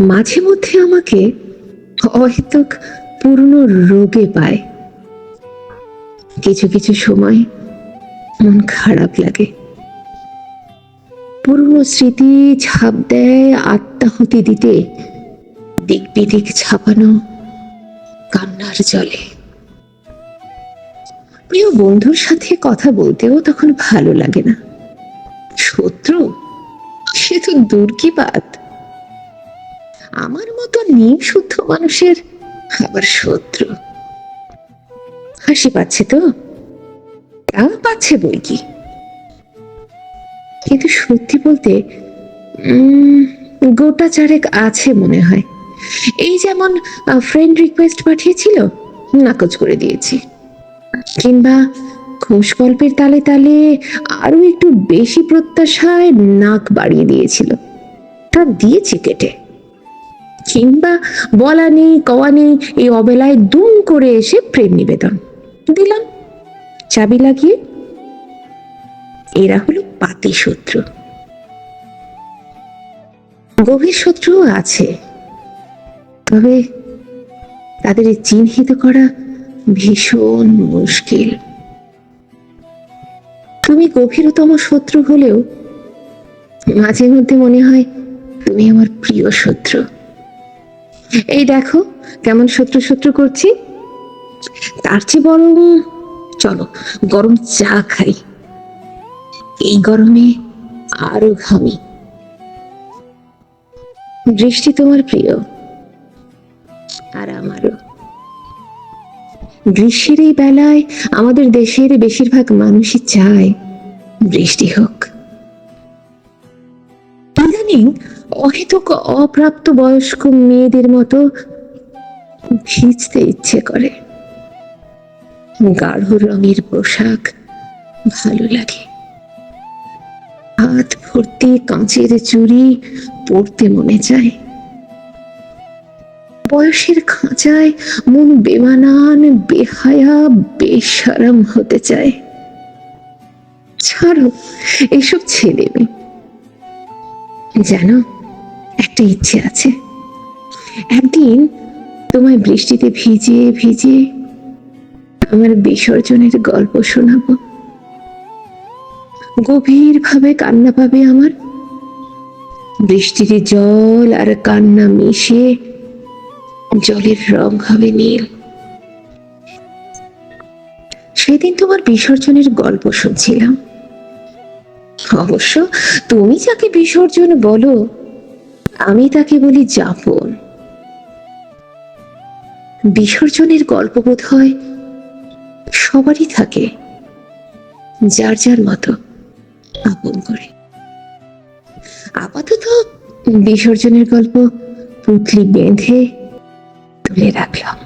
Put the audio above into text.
মাঝে মধ্যে আমাকে অহেতুক পূর্ণ রোগে পায়। কিছু কিছু সময় মন খারাপ লাগে। পুরনো স্মৃতি ছাপ দেয় আত্মাহুতি দিতে। দিক বিদিক ছাপানো কান্নার জলে। প্রিয় বন্ধুর সাথে কথা বলতেও তখন ভালো লাগে না। শত্রু? সে তো দূর কি বাত আমার মতো নিম শুদ্ধ মানুষের আবার শত্রু? হাসি পাচ্ছে তো? তা পাচ্ছে বই কি? কিন্তু সত্যি বলতে গোটা চারেক আছে মনে হয়। এই যেমন ফ্রেন্ড রিকোয়েস্ট পাঠিয়েছিল, নাকচ করে দিয়েছি। কিংবা ঘোষ গল্পের তালে তালে আরও একটু বেশি প্রত্যাশায় নাক বাড়িয়ে দিয়েছিল। তা দিয়েছি কেটে। কিংবা বলা নেই, কওয়া নেই, এই অবেলায় দুম করে এসে প্রেম নিবেদন দিলাম। চাবি লাগিয়ে এরা হলো পাতি শত্রু। গভীর শত্রুও আছে। তবে তাদের চিহ্নিত করা ভীষণ মুশকিল। তুমি গভীরতম শত্রু হলেও মাঝে মধ্যে মনে হয় তুমি আমার প্রিয় শত্রু। এই দেখো কেমন শত্রু শত্রু করছি। তার চেয়ে বরং চলো, গরম চা খাই। এই গরমে আরও ঘামি। বৃষ্টি তোমার প্রিয়, আর আমারও। গ্রীষ্মের এই বেলায় আমাদের দেশের বেশিরভাগ মানুষই চায় বৃষ্টি হোক। অহেতুক অপ্রাপ্ত বয়স্ক মেয়েদের মতো ভিজতে ইচ্ছে করে। গাঢ় রঙের পোশাক ভালো লাগে। হাত ভর্তি কাঁচের চুড়ি পরতে মনে চায়। বয়সের খাঁচায় মন বেমানান, বেহায়া বেসারাম হতে চায়। ছাড়ো, এসব ছেলে মেয়ে জানো একটা ইচ্ছে আছে। একদিন তোমায় বৃষ্টিতে ভিজিয়ে ভিজিয়ে আমার বিসর্জনের গল্প শোনাবো। গভীর ভাবে কান্না পাবে আমার। বৃষ্টির জল আর কান্না মিশে জলের রং হবে নীল। সেদিন তোমার বিসর্জনের গল্প শুনছিলাম। অবশ্য তুমি যাকে বিসর্জন বলো আমি তাকে বলি যাপন। বিসর্জনের গল্প বোধ হয় সবারই থাকে, যার যার মতো আপন করে। আপাতত বিসর্জনের গল্প পুতলি বেঁধে তুলে রাখলাম।